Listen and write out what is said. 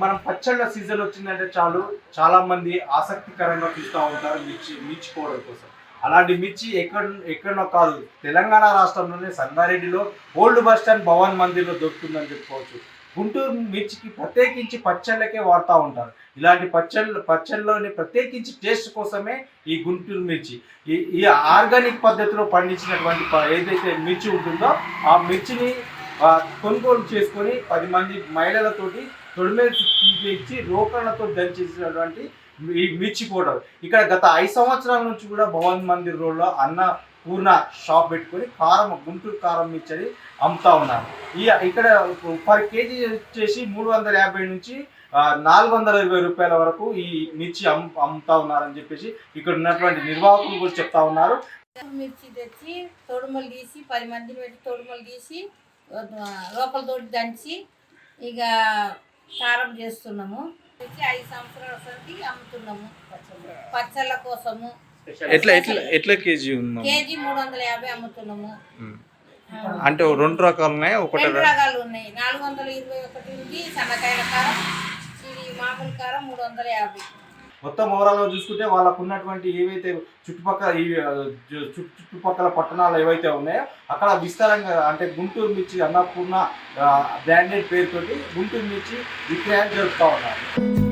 మనం పచ్చళ్ళ సీజన్ వచ్చిందంటే చాలు. చాలా మంది ఆసక్తికరంగా చూస్తూ ఉంటారు మిర్చి మిర్చి పౌడర్ కోసం. అలాంటి మిర్చి ఎక్కడ ఎక్కడనో కాదు. తెలంగాణ రాష్ట్రంలోనే సంగారెడ్డిలో ఓల్డ్ బస్ స్టాండ్ భవన్ మందిర్లో దొరుకుతుందని చెప్పుకోవచ్చు. గుంటూరు మిర్చికి ప్రత్యేకించి పచ్చళ్ళకే వాడుతూ ఉంటారు. ఇలాంటి పచ్చళ్ళు పచ్చళ్ళలోని ప్రత్యేకించి టేస్ట్ కోసమే ఈ గుంటూరు మిర్చి. ఈ ఈ ఆర్గానిక్ పద్ధతిలో పండించినటువంటి ప- ఏదైతే మిర్చి ఉంటుందో ఆ మిర్చిని కొనుగోలు చేసుకొని పది మంది మహిళలతోటి తొడిమేలు ఇచ్చి రోకళ్ళతో దంచేసినటువంటి ఈ మిర్చి పౌడర్. ఇక్కడ గత ఐదు సంవత్సరాల నుంచి కూడా భవన్ మందిర్ రోడ్లో అన్న పూర్ణ షాప్ పెట్టుకొని కారం గుంటూరు కారం మిర్చి అమ్ముతా ఉన్నారు. ఈ ఇక్కడ పర్ కేజీ వచ్చేసి మూడు వందల యాభై నుంచి నాలుగు వందల ఇరవై రూపాయల వరకు ఈ మిర్చి అమ్ అమ్ముతా ఉన్నారని చెప్పేసి ఇక్కడ ఉన్నటువంటి నిర్వాహకులు కూడా చెప్తా ఉన్నారు. మిర్చి తెచ్చి తొడుమలు గీసి పది మందిని పెట్టి తొడుమలు గీసి లోపల తోటి దంచి ఇక కారం చేస్తున్నాము. తెచ్చి ఐదు సంవత్సరాల సంది అమ్ముతున్నాము. పచ్చళ్ళ కోసము. ఎట్లా ఎట్లా ఎట్లా కేజీ ఉందా కేజీ మూడు వందల యాభై అమ్ముతున్నాము అంటే రెండు రకాలు ఉన్నాయి ఒకటి రెండు రకాలు ఉన్నాయి నాలుగు వందల ఇరవై ఒకటి ఉంది సన్నకాయల కారం ఇది మామూలు కారం మూడు వందల యాభై మొత్తం ఓవరాల్గా చూసుకుంటే వాళ్ళకు ఉన్నటువంటి ఏవైతే చుట్టుపక్కల ఈ చుట్టు- చుట్టుపక్కల పట్టణాలు ఏవైతే ఉన్నాయో అక్కడ విస్తారంగా అంటే గుంటూరు మిర్చి అన్నపూర్ణ బ్రాండెడ్ పేరుతోటి గుంటూరు మిర్చి విక్రయాలు జరుపుతూ ఉన్నారు.